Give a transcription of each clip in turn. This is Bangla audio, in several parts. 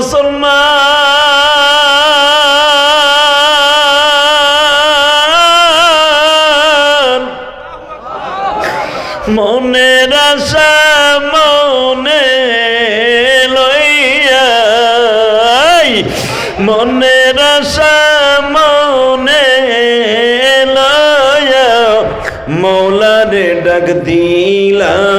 মুসলমান। মনে মনে লইয়া মনের আশা মনে লইয়া মৌলারে ডাক দিলাম।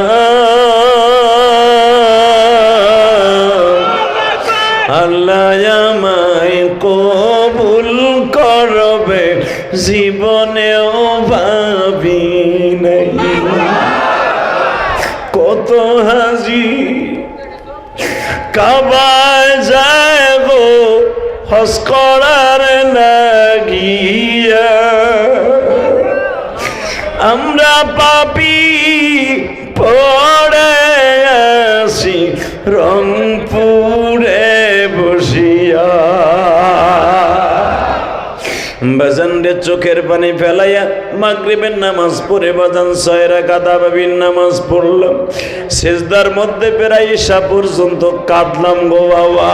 কাবায় যায় গো হস করার আমরা পাপি পড়ে আসি রংপুরে চোখের পানি ফেলাইয়া মাগরিবের নামাজ পড়ে বাজান ছয়রা কাদা বাবির নামাজ পড়লাম। সেজদার মধ্যে প্রায় ঈশা পর্যন্ত কাঁদলাম গো বাবা।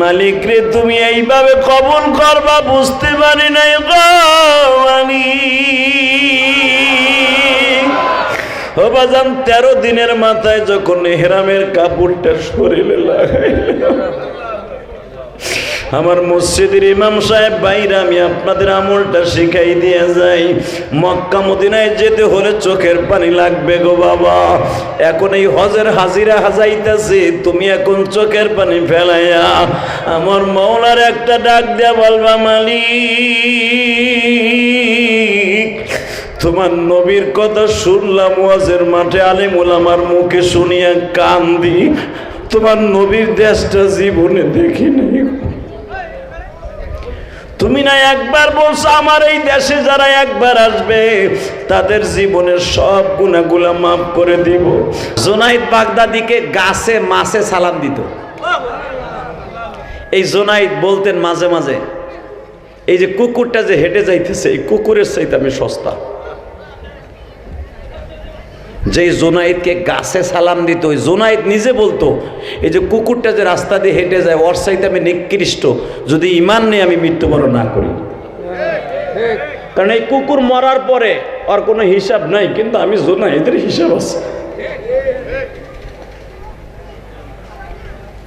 মালিক রে, তুমি এইভাবে কবুল করবা বুঝতে পারি নাই গো মালিক ও বাজান, তেরো দিনের মাথায় যখন হেরামের কাপড়টা শরীরে লাগাইলাম। আমার মসজিদের ইমাম সাহেব বাইরে আমি আপনাদের আমলটা শিখাই দিয়ে যাই। মক্কা মদিনায় যেতে হলে চোখের পানি লাগবে গো বাবা। এখন এই হজের হাজিরা হাজাইতেছি, তুমি এখন চোখের পানি ফেলাইয়া আমার মৌলার একটা ডাক দেয়া বলবা, মালিক, তোমার নবীর কথা শুনলাম, ওয়াজের মাঠে আলিমুল আমার মুখে শুনিয়া কান্দি। তোমার নবীর দেশটা জীবনে দেখি নাই তুমি না একবার বলছো, আমার এই দেশে যারা একবার আসবে, তাদের জীবনের সব গুণাগুলা মাফ করে দিব। জোনাইদ বাগদাদিকে গাছে মাছে সালাম দিত। এই জোনাইদ বলতেন মাঝে মাঝে, এই যে কুকুরটা যে হেঁটে যাইতেছে, এই কুকুরের চাইতে আমি সস্তা। যেই জোনাইদকে গাছে সালাম দিত, ওই জোনাইদ নিজে বলতো, এই যে কুকুরটা যে রাস্তা দিয়ে হেঁটে যায়, ওর চাইতে আমি নিকৃষ্ট, যদি ইমান নেই, আমি মৃত্যুবরণ না করি। কারণ এই কুকুর মরার পরে ওর কোনো হিসাব নাই, কিন্তু আমি জোনাইদের হিসাব আছে।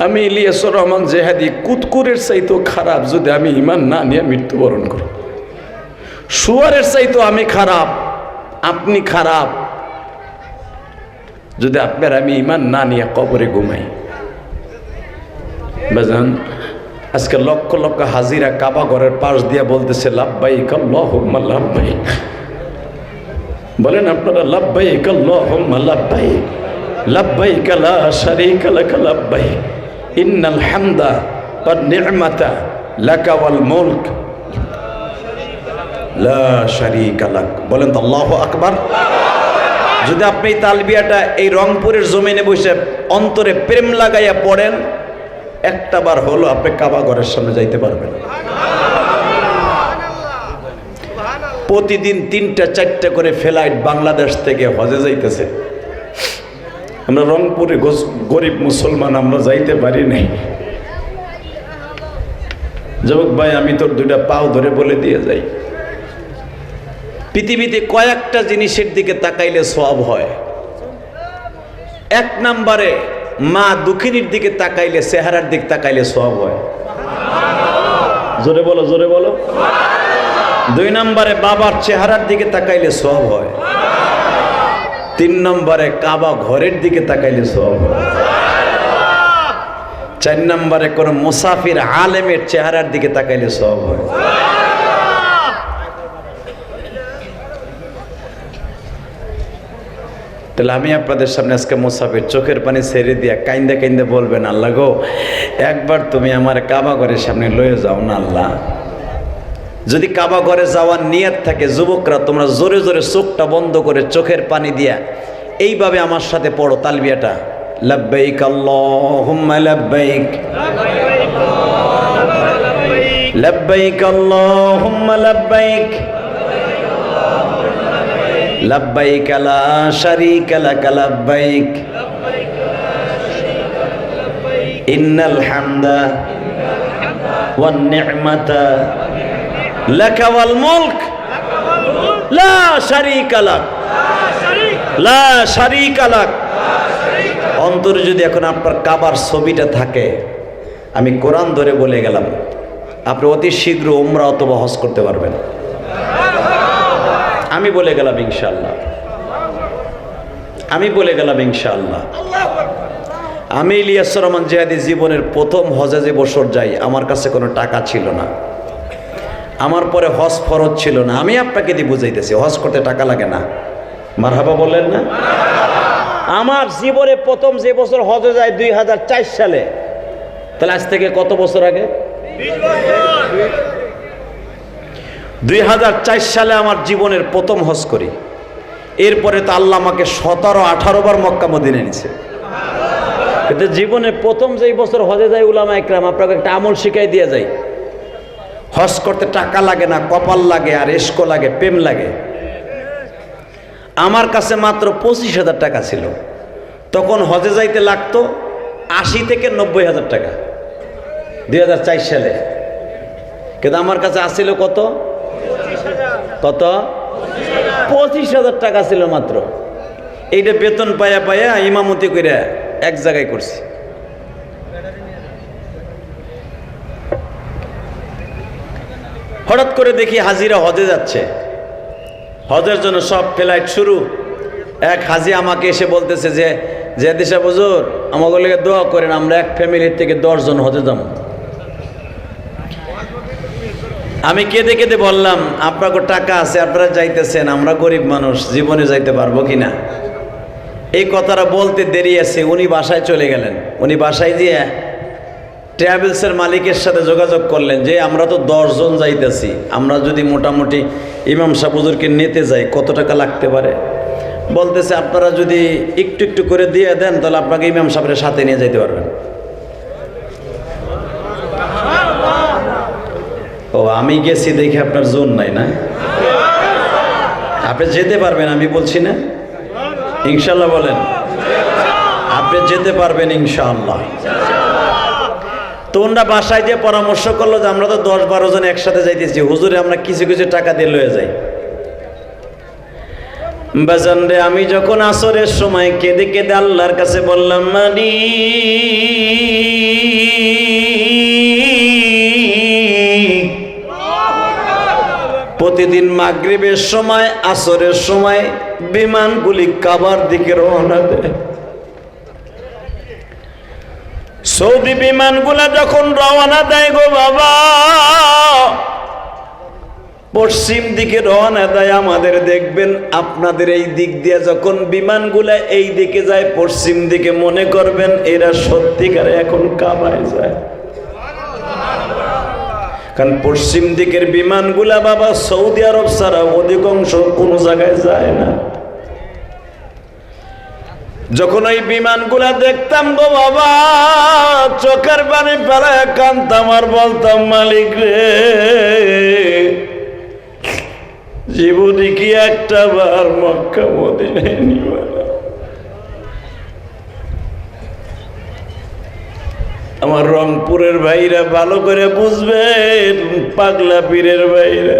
আমি ইলিয়াসুর রহমান জেহাদি, কুতকুরের চাইতো খারাপ যদি আমি ইমান না নিয়ে মৃত্যুবরণ করি। শুয়ারের চাইতো আমি খারাপ, আপনি খারাপ যদি আপনার আমি ইমান না নিয়ে কবরে ঘুমাই। বাজান, আজকে লক্ষ লক্ষ হাজিরা কাবা ঘরের পাশ দিয়া বলতেছে লাভবাইক আল্লাহুম্মা লাভবাইক বলেন আপনারা লাভবাইক আল্লাহুম্মা লাভবাইক লাভবাইক লা শারীকা লাক লাভবাইক ইন্নাল হামদা ওয়ান নি'মাতা লাকা ওয়াল মুলক। লা শারীকা লাক। বলেন তো, আল্লাহু আকবার। যদি আপনি তালবিয়াটা এই রংপুরের জমিনে বসে অন্তরে প্রেম লাগাইয়া পড়েন, একটা বার হলো আপনি কাবা ঘরের সামনে যাইতে পারবেন। প্রতিদিন তিনটা, চারটা করে ফ্লাইট বাংলাদেশ থেকে হজে যাইতেছে। আমরা রংপুরে গরিব মুসলমান, আমরা যাইতে পারি নাই। যুবক ভাই, আমি তোর দুইটা পাও ধরে বলে দিয়ে যাই। পৃথিবীতে কয়েকটা জিনিসের দিকে তাকাইলে সব হয়। এক নম্বরে মা দুঃখিনীর দিকে তাকাইলে, চেহারার দিক তাকাইলে সব হয়। জোরে বলো জোরে বলো। দুই নম্বরে বাবার চেহারার দিকে তাকাইলে সব হয়। তিন নম্বরে কাবা ঘরের দিকে তাকাইলে সব হয়। চার নম্বরে কোন মুসাফির আলেমের চেহারার দিকে তাকাইলে সব হয়। তাহলে আমি আপনাদের সামনে আজকে মুসাফির চোখের পানি ছেড়ে দিয়া কাইন্দে কাইন্দে বলবেন, আল্লাহ গো, একবার তুমি আমার কাবা ঘরের সামনে লয়ে যাও না, আল্লাহ। যদি কাবা ঘরে যাওয়ার নিয়ত থাকে যুবকরা, তোমরা জোরে জোরে চোখটা বন্ধ করে চোখের পানি দিয়া এইভাবে আমার সাথে পড়ো তালবিয়াটা। লাব্বাইক আল্লাহুম্মা লাব্বাইক। লাব্বাইক আল্লাহুম্মা লাব্বাইক। লাব্বাইক লা শারীকা লাক, লাব্বাইক। ইন্নাল হামদা ওয়ান নি'মাতা লাকা লা শারীকা লাক। লা শারীকা লাক। অন্তরে যদি এখন আপনার কাবার ছবিটা থাকে, আমি কোরআন ধরে বলে গেলাম, আপনি অতি শীঘ্র উমরা অথবা হজ করতে পারবেন। আমি বলে গেলাম ইনশাল্লাহ আমি বলে গেলাম ইনশাল্লাহ আমি ইলিয়াস রহমান জিহাদি জীবনের প্রথম হজে যে বছর যাই, আমার কাছে কোনো টাকা ছিল না। আমার পরে হজ ফরজ ছিল না। আমি আপনাকে দিয়ে বুঝাইতেছি, হজ করতে টাকা লাগে না। মারহাবা বললেন না? আমার জীবনে প্রথম যে বছর হজে যায় দুই হাজার চার সালে। তাহলে আজ থেকে কত বছর আগে? দুই হাজার চার সালে আমার জীবনের প্রথম হজ করি। এরপরে তো আল্লাহ আমাকে সতেরো, আঠারো বার মক্কা মদিনে নিছে। কিন্তু জীবনে প্রথম যেই বছর হজে যায় উলামা একরাম আপনাকে একটা আমল শিখাই দিয়ে যায় হজ করতে টাকা লাগে না, কপাল লাগে, আর এসকো লাগে, প্রেম লাগে। আমার কাছে মাত্র পঁচিশ হাজার টাকা ছিল। তখন হজে যাইতে লাগতো আশি থেকে নব্বই হাজার টাকা, দুই হাজার চার সালে। কিন্তু আমার কাছে আসছিল কত? কত? পঁচিশ হাজার টাকা ছিল মাত্র। এইটা বেতন পায়া পায়া ইমামতি করে এক জায়গায় করছি। হঠাৎ করে দেখি হাজিরা হজে যাচ্ছে। হজের জন্য সব ফ্লাইট শুরু। এক হাজি আমাকে এসে বলতেছে যে যে দিশা বুজুর আমাকে দোয়া করেন, আমরা এক ফ্যামিলির থেকে দশজন হজে যাব। আমি কেঁদে কেঁদে বললাম, আপনাকে টাকা আছে, আপনারা যাইতেছেন, আমরা গরিব মানুষ, জীবনে যাইতে পারব কি না এই কথাটা বলতে দেরি আছে, উনি বাসায় চলে গেলেন। উনি বাসায় দিয়ে ট্রাভেলসের মালিকের সাথে যোগাযোগ করলেন যে, আমরা তো দশজন যাইতেছি, আমরা যদি মোটামুটি ইমাম সাহুজুরকে নিতে যাই, কত টাকা লাগতে পারে? বলতেছে, আপনারা যদি একটু একটু করে দিয়ে দেন, তাহলে আপনাকে ইমাম সাহেবের সাথে নিয়ে যাইতে পারবেন। আমি গেছি দেখে আপনার জোর নাই না? আপনি যেতে পারবেন, আমি বলছি না? ইনশাল্লাহ বলেন। আপনি যেতে পারবেন ইনশাআল্লাহ। তো ওনারা বাসায় যে পরামর্শ করল যে আমরা তো দশ বারো জন একসাথে যাইতেছি, হুজুরে আমরা কিছু কিছু টাকা দিয়ে লয়ে যাই। বাজান রে, আমি যখন আসরের সময় কেঁদে কেঁদে আল্লাহর কাছে বললাম, মানি প্রতিদিন মাগরিবের সময়, আসরের সময় বিমানগুলি কাবার দিকে রওনা দেয়। সৌদি বিমানগুলা যখন রওনা দেয় গো বাবা, পশ্চিম দিকে রওনা দেয়, আমাদের দেখবেন আপনাদের এই দিক দিয়ে যখন বিমানগুলা এই দিকে যায়, পশ্চিম দিকে মনে করবেন এরা সত্যিকারে এখন কাবায় যায়। কারণ পশ্চিম দিকের বিমানগুলা বাবা সৌদি আরব ছাড়া অধিকাংশ কোনো জায়গায় যায় না। যখন ওই বিমানগুলা দেখতাম গো বাবা, চোখের পানি ফেলায় কান্তাম আর বলতাম, মালিক রে, জীবনে কি একটা বার মক্কা মদিনে নিবা? আমার রংপুরের ভাইরা ভালো করে বুঝবেন, পাগলা পীরের ভাইরা।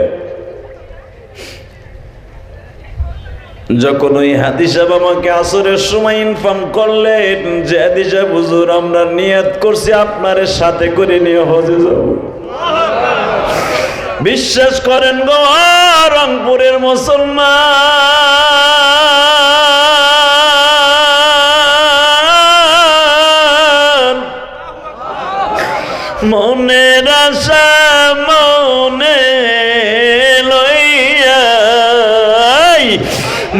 যখন ওই হাদিস সাহেব আমাকে আসরের সময় ইনফর্ম করলেন যে হাদিস সাহেব, হুজুর, আমরা নিয়াত করছি, আপনার সাথে করে নিয়ে হজে যাব। বিশ্বাস করেন গো, রংপুরের মুসলমান। মনের আশা মনে লইয়াই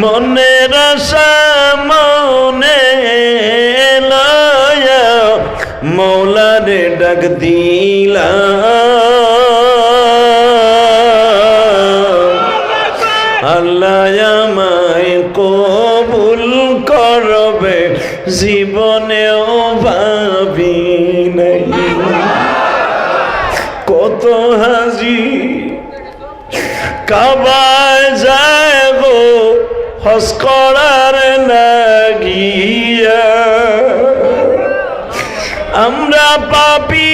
মনের আশা মনে লয়া মৌলারে ডাক দিলাম। আল্লাহ কাবায় যায় গো হস করার লাগিয়া আমরা পাপি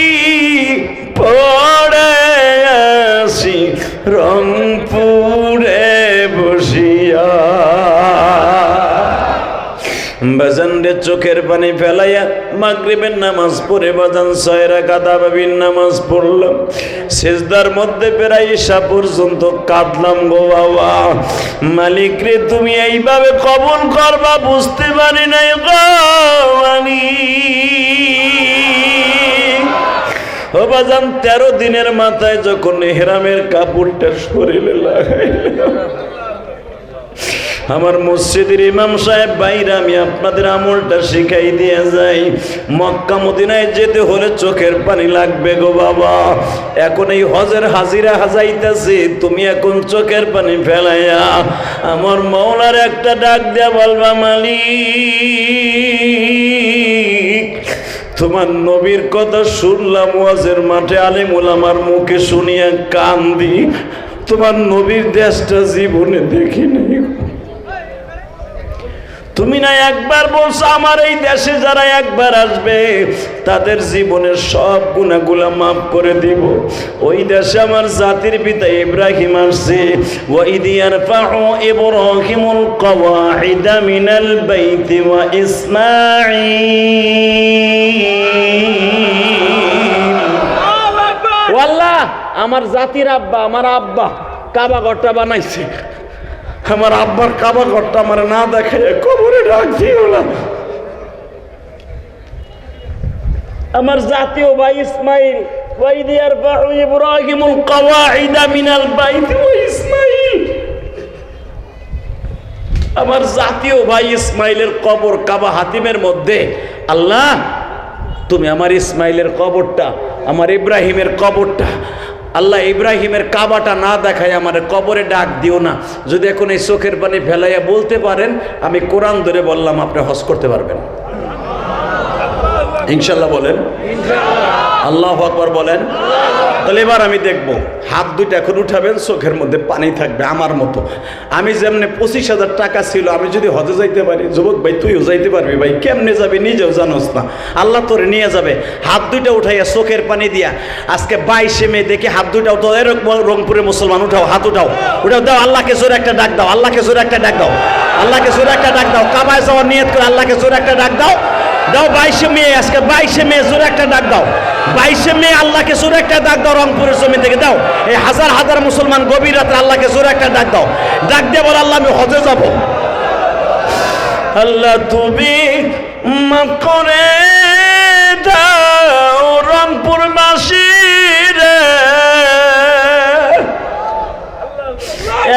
চোখের পানি ফেলাইয়া মাগরিবের নামাজ পড়ে বাজান ছয়রা কাদা বাবির নামাজ পড়লাম। সেজদার মধ্যে প্রায় ঈশা পর্যন্ত কাঁদলাম গো বাবা। মালিক রে, তুমি এইভাবে কবল করবা বুঝতে পারি নাই গো। বাজান, তেরো দিনের মাথায় যখন হেরামের কাপড়টা শরীরে লাগাইলাম। আমার মসজিদের ইমাম সাহেব বাইরে আমি আপনাদের আমলটা শিখাই দিয়ে যাই। মক্কা মদিনায় যেতে হলে চোখের পানি লাগবে গো বাবা। এখন এই হজের হাজিরা হাজাইতেছি, তুমি এখন চোখের পানি ফেলাইয়া আমার মৌলার একটা ডাক দেয়া বলবা, মালিক, তোমার নবীর কথা শুনলাম, ওয়াজের মাঠে আলিমুল আমার মুখে শুনিয়া কান্দি। তোমার নবীর দেশটা জীবনে দেখি নাই তুমি না একবার বলছো, আমার এই দেশে যারা একবার আসবে, তাদের জীবনের সব গুণাগুলা মাফ করে দিব। ওই দেশে আমার জাতির পিতা ইব্রাহিম আসছে, ওয়াইদ ইয়ারফাউ ইব্রাহিমুল কওয়াইদা মিনাল বাইতি ওয়া ইসমাঈল। আল্লাহ আমার জাতির আব্বা, আমার আব্বা কাবা ঘরটা বানাইছে। আমার আব্বার কাবা ঘরটা আমার না দেখে কবরে আমার জাতীয় ভাই ইসমাইল। আমার জাতীয় ভাই ইসমাইলের কবর কাবা হাতিমের মধ্যে, আল্লাহ, তুমি আমার ইসমাইলের কবরটা, আমার ইব্রাহিমের কবরটা আল্লাহ ইব্রাহিমের কাবাটা না দেখায় আমার কবরে ডাক দিও না। যদি এখন এই চোখের পানি ফেলাইয়া বলতে পারেন, আমি কোরআন ধরে বললাম, আপনি হজ করতে পারবেন। ইনশাল্লাহ বলেন। আল্লাহ আকবর বলেন। তাহলে এবার আমি দেখব, হাত দুইটা এখন উঠাবেন, চোখের মধ্যে পানি থাকবে আমার মতো। আমি যেমনি পঁচিশ হাজার টাকা ছিল, আমি যদি হজে যাইতে পারি, যুবক ভাই, তুইও যাইতে পারবি ভাই, কেমনে যাবি নিজেও জানোস না। আল্লাহ তোরে নিয়ে যাবে, হাত দুইটা উঠাইয়া চোখের পানি দিয়া। আজকে বাইশে মে দেখে হাত দুইটা উঠাও এরকম রংপুরে মুসলমান, উঠাও, হাত উঠাও। উঠাও, দাও, আল্লাহকে জোরে একটা ডাক দাও, আল্লাহকে জোরে একটা ডাক দাও, আল্লাহকে জোরে একটা ডাক দাও। কাবায় যাওয়ার নিয়ত করে আল্লাহকে জোরে একটা ডাক দাও। দাও, বাইশে মে, আজকে বাইশে মে, জোরে একটা ডাক দাও। বাইশে মে, আল্লাহকে জোরে একটা ডাক দাও, রংপুরের জমি থেকে। দাও, এই হাজার হাজার মুসলমান গভীর রাত্রে আল্লাহকে জোরে একটা ডাক দাও। ডাক দিয়ে বল, আল্লাহ, আমি হজে যাব। আল্লাহ, তুমি করে দাও রংপুর বাসীরে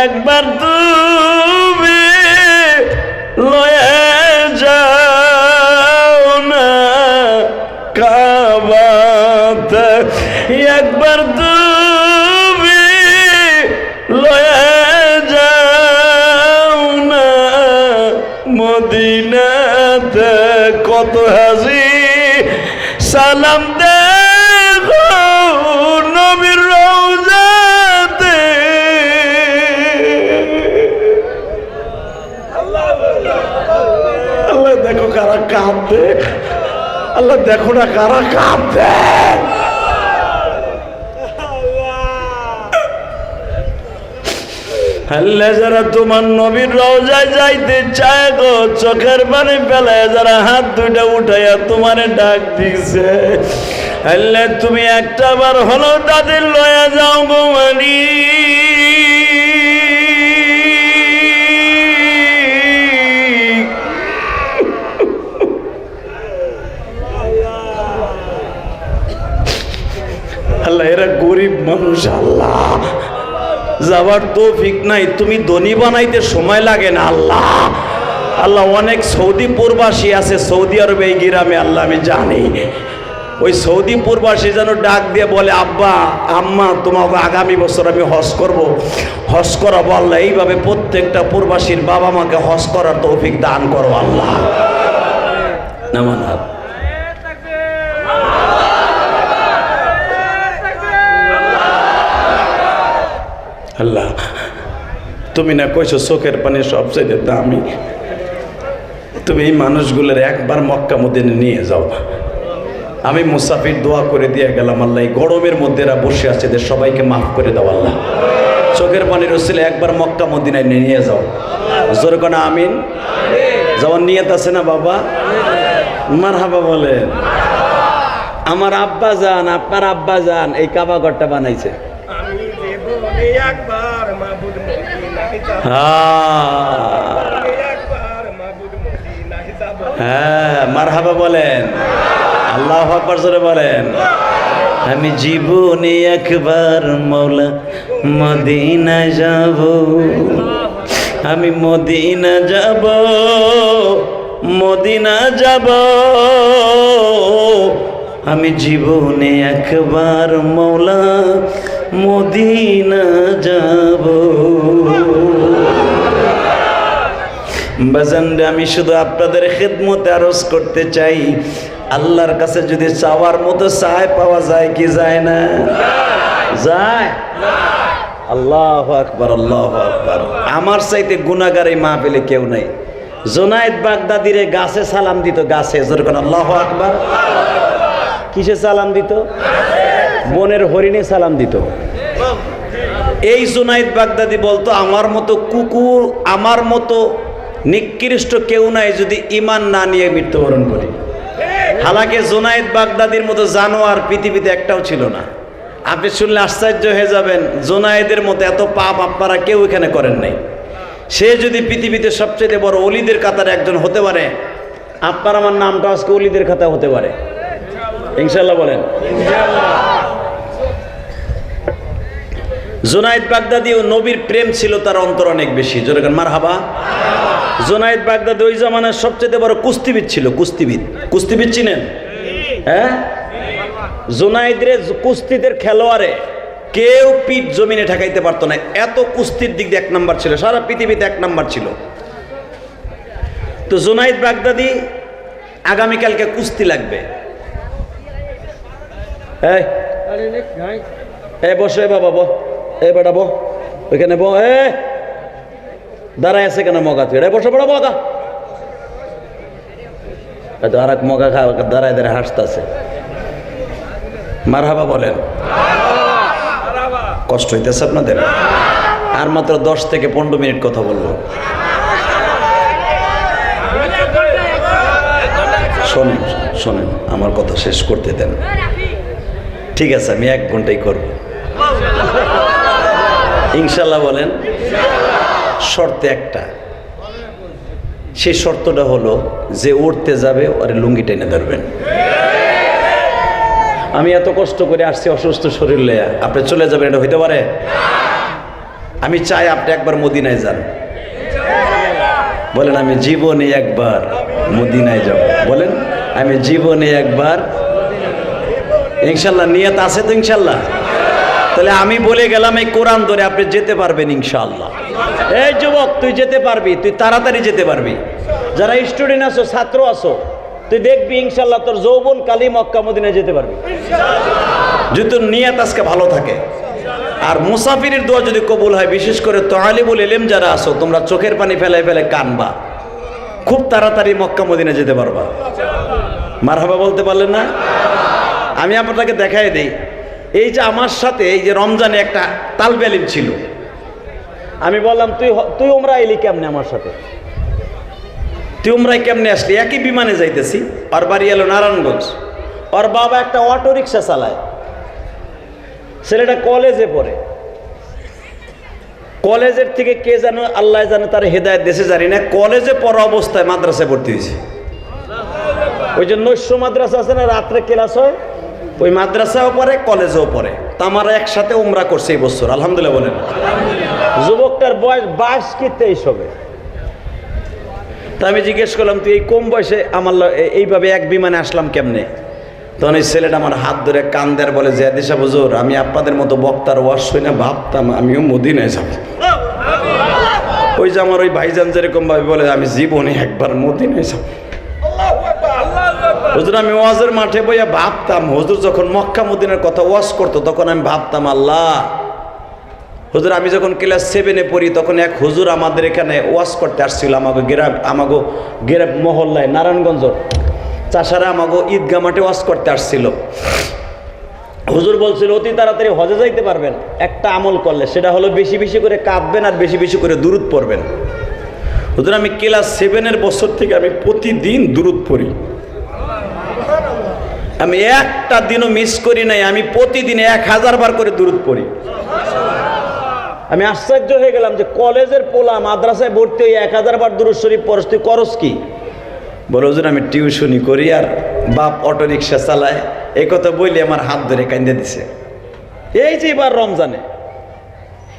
একবার তুমি সালাম দে নবীর রওজাতে। আল্লাহ দেখো কারা কাঁদবে আল্লাহ দেখো না কারা কাঁদবে আল্লাহ যারা তোমার নবীর রওজায় যাইতে চায় গো, চোখের পানি ফেলায় যারা হাত দুইটা উঠাইয়া তোমারে ডাক দিছে। আল্লাহ তুমি একটা বার হলো তাদের লয়া যাও গো মানি। আল্লাহ, এরা গরিব মানুষ, আল্লাহ। যাবার তৌফিক নাই, তুমি ধনী বানাইতে সময় লাগে না, আল্লাহ। আল্লাহ অনেক সৌদি প্রবাসী আছে, সৌদি আরবে এই গ্রামে, আল্লাহ আমি জানি। ওই সৌদি প্রবাসী যেন ডাক দিয়ে বলে, আব্বা, আম্মা, তোমাকে আগামী বছর আমি হজ করব, হজ করাবো, আল্লাহ। এইভাবে প্রত্যেকটা প্রবাসীর বাবা মাকে হজ করার তৌফিক দান করো, আল্লাহ। নামান হাত আল্লাহ, তুমি না কইছো চোখের পানি সবচেয়ে দামি। তুমি এই মানুষগুলোর একবার মক্কা মদিনে নিয়ে যাও। আমি মুসাফির দোয়া করে দিয়ে গেলাম, আল্লাহ, এই গরমের মধ্যে এরা বসে আছে, এদের সবাইকে মাফ করে দাও, আল্লাহ। চোখের পানির রসিলে একবার মক্কা মদিনায় নিয়ে যাও। জোরে কোনা আমিন। যেমন নিয়ত আছে না বাবা? মার হাবা বলেন। আমার আব্বা যান, আপনার আব্বা যান, এই কাবা ঘরটা বানাইছে। আমি একবার হ্যাঁ একবার মাবুদ মদিনায় যাব। হ্যাঁ মার হাবা বলেন। আল্লাহ আকবর জোরে বলেন। আমি জীবনে একবার মৌলা মদিনা যাব। আমি মদিনা যাব মদিনা যাব। আমি জীবনে একবার মৌলা মদিনা যাব। বাজানরে আমি শুধু আপনাদের খেদমতে আরজ করতে চাই। আল্লাহর কাছে যদি চাওয়ার মতো চায়, পাওয়া যায় কি যায় না? যায়? আল্লাহ আকবর আল্লাহ আকবর। আমার চাইতে গুণাগার এই মা পেলে কেউ নাই। জোনায়েদ বাগদাদিরে গাছে সালাম দিত, গাছে যেরকম আল্লাহ আকবর। কিসে সালাম দিত? বনের হরিণে সালাম দিত। এই জুনাইদ বাগদাদি বলতো, আমার মতো কুকুর, আমার মতো নিকৃষ্ট কেউ নাই যদি ইমান না নিয়ে মৃত্যুবরণ করি। হালাকে জুনাইদ বাগদাদির মতো জানোয়ার পৃথিবীতে একটাও ছিল না। আপনি শুনলে আশ্চর্য হয়ে যাবেন জোনায়েদের মতো এত পাপ আপনারা কেউ এখানে করেন নাই। সে যদি পৃথিবীতে সবচেয়ে বড় অলিদের কাতারে একজন হতে পারে, আপনার আমার নামটা আজকে অলিদের খাতা হতে পারে। ইনশাল্লাহ বলেন। জোনায়েদ বাগদাদি ও নবীর প্রেম ছিল তার অন্তর অনেক বেশি। যেরকম মার হাবা জোনায়েদ বাগদাদি ওই জামানার সবচেয়ে বড় কুস্তিবিদ ছিল কুস্তিবিদ। কুস্তিবিদ চিনেন? হ্যাঁ? জোনায়েদরে কুস্তিদের খেলোয়াড়ে কেউ পিঠ জমিনে ঠেকাইতে পারতো না। এত কুস্তির দিক দিয়ে এক নাম্বার ছিল সারা পৃথিবীতে এক নাম্বার ছিল। তো জোনায়েদ বাগদাদি আগামীকালকে কুস্তি লাগবে। এই। বসো বাবা এ বেটা বো ওইখানে বো এ। দাঁড়ায় আছে কেন মগা তুই? বসো বড় মগা তো আর এক মগা খা দাঁড়ায় দাঁড়ায় হাসতেছে। মারহাবা বলেন। কষ্ট হইতেছে আপনাদের? আর মাত্র দশ থেকে পনেরো মিনিট কথা বলব। শোনেন শোনেন, আমার কথা শেষ করতে দেন। ঠিক আছে, আমি এক ঘন্টাই করব। ইনশাল্লাহ বলেন, শর্তে একটা। সেই শর্তটা হলো যে উঠতে যাবে, ওরে লুঙ্গি টেনে ধরবেন। আমি এত কষ্ট করে আসছি অসুস্থ শরীর লয়া আপনি চলে যাবেন, এটা হইতে পারে? আমি চাই আপনি একবার মদিনায় যান। বলেন, আমি জীবনে একবার মদিনায় যাব। বলেন, আমি জীবনে একবার ইনশাল্লাহ নিয়ত আছে তো ইনশাল্লাহ তাহলে আমি বলে গেলাম, এই কোরআন ধরে আপনি যেতে পারবেন ইনশাল্লাহ এই যুবক, তুই যেতে পারবি, তুই তাড়াতাড়ি যেতে পারবি। যারা স্টুডেন্ট আছো, ছাত্র আছো, তুই দেখবি ইনশাল্লাহ তোর যৌবন কালী মক্কা যেতে পারবি। যদি তোর নিয়ত আজকে ভালো থাকে। আর মুসাফিরের দোয়া যদি কবুল হয়, বিশেষ করে তোয়ালিবুল এলেম যারা আছো, তোমরা চোখের পানি ফেলে ফেলে কানবা। খুব তাড়াতাড়ি মক্কা মদিনা যেতে পারবা। মারহাবা বলতে পারলেন না? আমি আপনাকে দেখাই দেই। এই যে আমার সাথে এই যে রমজানে একটা তালবেলিম ছিল। আমি বললাম, তুই তুই ওমরা এলি কেমনে আমার সাথে? তুই ওমরাই কেমনে আসলি? একই বিমানে যাইতেছি। আর বাড়ি এলো নারায়ণগঞ্জ। ওর বাবা একটা অটো রিক্সা চালায়। ছেলেটা কলেজে পড়ে। কলেজের থেকে কে জানো আল্লাহ জানে তার হেদায়ত দেশে জানি না। কলেজে পড়া অবস্থায় মাদ্রাসায় ভর্তি হয়েছে। ওই যে নৈশ মাদ্রাসা আছে না, রাত্রে ক্লাস হয়? ওই মাদ্রাসাও পড়ে, কলেজেও পড়ে। তা একসাথে উমরা করছে এই বছর, আলহামদুলিল্লাহ বলেন। যুবকটার বয়স বাইশ কি তেইশ হবে? তা আমি জিজ্ঞেস করলাম, তুই এই কম বয়সে আমার এইভাবে এক বিমানে আসলাম কেমনে? তখন এই ছেলেটা আমার হাত ধরে কান দেয়ার বলে, যে দিশা বুজুর আমি আপনাদের মতো বক্তার ওয়াশ শুই না ভাবতাম, আমিও মদিনায় যাব। ওই যে আমার ওই ভাইজান যেরকম ভাবে বলে, আমি জীবনে একবার মদিনায় যাব। হুজুর, আমি ওয়াজের মাঠে বইয়া ভাবতাম, হুজুর যখন মক্কা মদিনার কথা ওয়াজ করতো, তখন আমি ভাবতাম, আল্লাহ। হুজুর, আমি যখন ক্লাস সেভেনে পড়ি, তখন এক হুজুর আমাদের এখানে ওয়াজ করতে আসছিল আমাকে গ্রাম আমাকে গ্রাম মহল্লায়, নারায়ণগঞ্জ। চাষারা আমাকে ঈদগা মাঠে ওয়াজ করতে আসছিল। হুজুর বলছিল, অতি তাড়াতাড়ি হজে যাইতে পারবেন। একটা আমল করলে, সেটা হলো বেশি বেশি করে কাঁদবেন আর বেশি বেশি করে দূরত পড়বেন। হুজুর, আমি ক্লাস সেভেনের বছর থেকে আমি প্রতিদিন দূরত পড়ি। আমি একটা দিনও মিস করি নাই, আমি প্রতিদিন এক হাজার বার করে দূরত পড়ি। আমি আশ্চর্য হয়ে গেলাম যে কলেজের পোলা মাদ্রাসায় ভর্তি হয়ে এক হাজার বার দূর শরীফ পরশ তুই করস কি? বলে, হুজুর, আমি টিউশনি করি আর বাপ অটো রিক্সা চালায়। এই কথা বললে আমার হাত ধরে কান্দে দিছে। এই যে এবার রমজানে,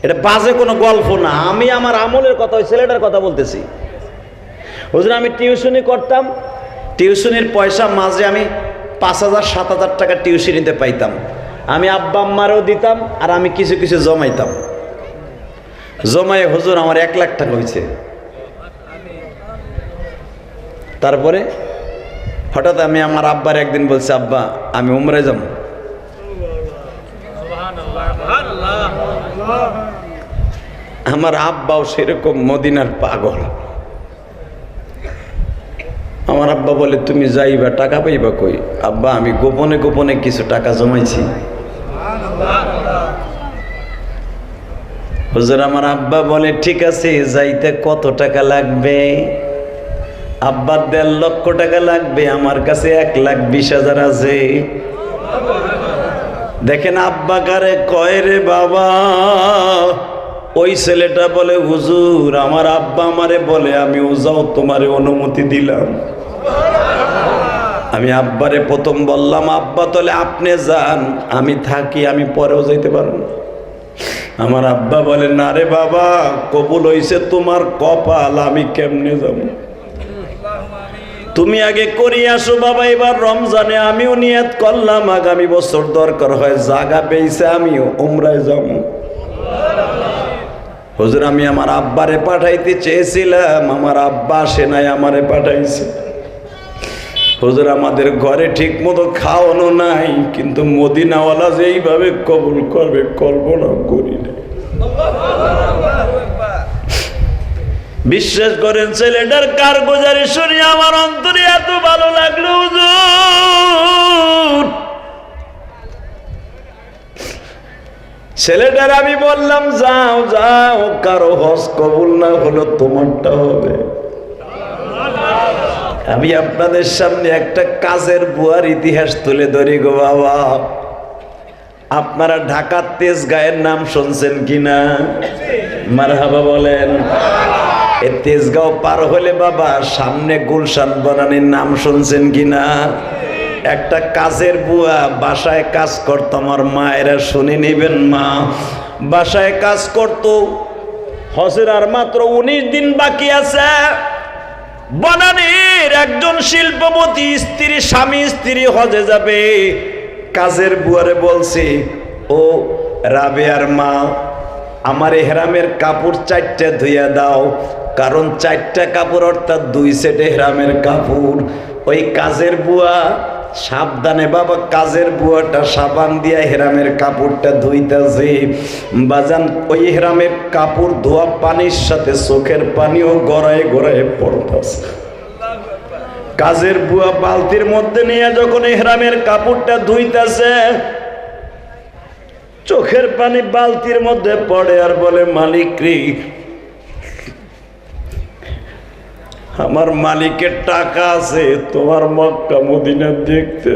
এটা বাজে কোনো গল্প না। আমি আমার আমলের কথা, ওই ছেলেটার কথা বলতেছি। হুজুর, আমি টিউশনি করতাম। টিউশনির পয়সা মাঝে আমি পাঁচ হাজার, সাত হাজার টাকা টিউশনিতে পাইতাম। আমি আব্বা আম্মারও দিতাম আর আমি কিছু কিছু জমাইতাম। জমায়ে হুজুর আমার এক লাখ টাকা হয়েছে তারপরে হঠাৎ আমি আমার আব্বার একদিন বলছি, আব্বা, আমি উমরে যাব। আমার আব্বাও সেরকম মদিনার পাগল। আমার আব্বা বলে, তুমি যাইবা, টাকা পাইবা কই? আব্বা, আমি গোপনে গোপনে কিছু টাকা জমাইছি। হুজুর, আমার আব্বা বলে, ঠিক আছে, যাইতে কত টাকা লাগবে? আব্বার দেড় লক্ষ টাকা লাগবে, আমার কাছে এক লাখ বিশ হাজার আছে। দেখেন আব্বা কারে কয় রে বাবা, ওই ছেলেটা বলে, হুজুর, আমার আব্বা আমারে বলে আমিও যাও তোমারে অনুমতি দিলাম। আমি আব্বারে প্রথম বললাম, আব্বা, তাহলে আপনি যান। আমি থাকি, আমি পরেও যাইতে পারব না। আমার আব্বা বলে, না রে বাবা, কবুল হইছে তোমার কপাল, আমি কেমনে যাব? তুমি আগে করি আসো বাবা, এবার রমজানে আমিও নিয়াত করলাম, আগামী বছর দরকার হয় জাগা পেয়েছে আমিও উমরায় যাব। হুজুর, আমি আমার আব্বারে পাঠাইতে চেয়েছিলাম, আমার আব্বা আসে নাই, আমারে পাঠাইছে। হুজুর, আমাদের ঘরে ঠিক মতো খাওয়ানো নাই, কিন্তু মদিনাওয়ালা যে এইভাবে কবুল করবে কল্পনা করি না বিশ্বাস করেন, ছেলেটার কারগুজারি শুনে আমার অন্তরে এত ভালো লাগল ছেলেটার আমি বললাম, যাও যাও, কারও হজ কবুল না হলো তোমারটা হবে। আমি আপনাদের সামনে একটা কাজের বুয়ার ইতিহাস তুলে ধরি গো বাবা। আপনারা ঢাকার তেজ গায়ের নাম শুনছেন কিনা? মারহাবা বলেন। এ তেজগাঁও পার হলে বাবা, সামনে গুলশান বনানির নাম শুনছেন কিনা? একটা কাজের বুয়া, বাসায় কাজ করতো, আমার মায়েরা শুনে নেবেন মা। বাসায় কাজ করতো, হজের আর মাত্র উনিশ দিন বাকি আছে। বনানীর একজন শিল্পপতি, স্ত্রী, স্বামী, স্ত্রী হজে যাবে। কাজের বুয়ারে বলছে, ও রাবে আর মা, আমার হেরামের কাপড় চারটে ধুইয়া দাও। কারণ চারটা কাপড় অর্থাৎ দুই সেটে হেরামের কাপড়। ওই কাজের বুয়া সাবধানে, বাবা, কাজের বুয়াটা সাবান দিয়া হেরামের কাপড়টা ধুইতেছে। বাজান, ওই হেরামের কাপড় ধোয়া পানির সাথে চোখের পানিও গড়ায় গড়ায় পড়তেছে। কাজের বুয়া বালতির মধ্যে নিয়ে যখন হেরামের কাপড়টা ধুইতেছে, চোখের পানি বালতির মধ্যে পড়ে আর বলে, মালিক রে আমার মালিকের টাকা আছে তোমার মক্কা মদিনা দেখতে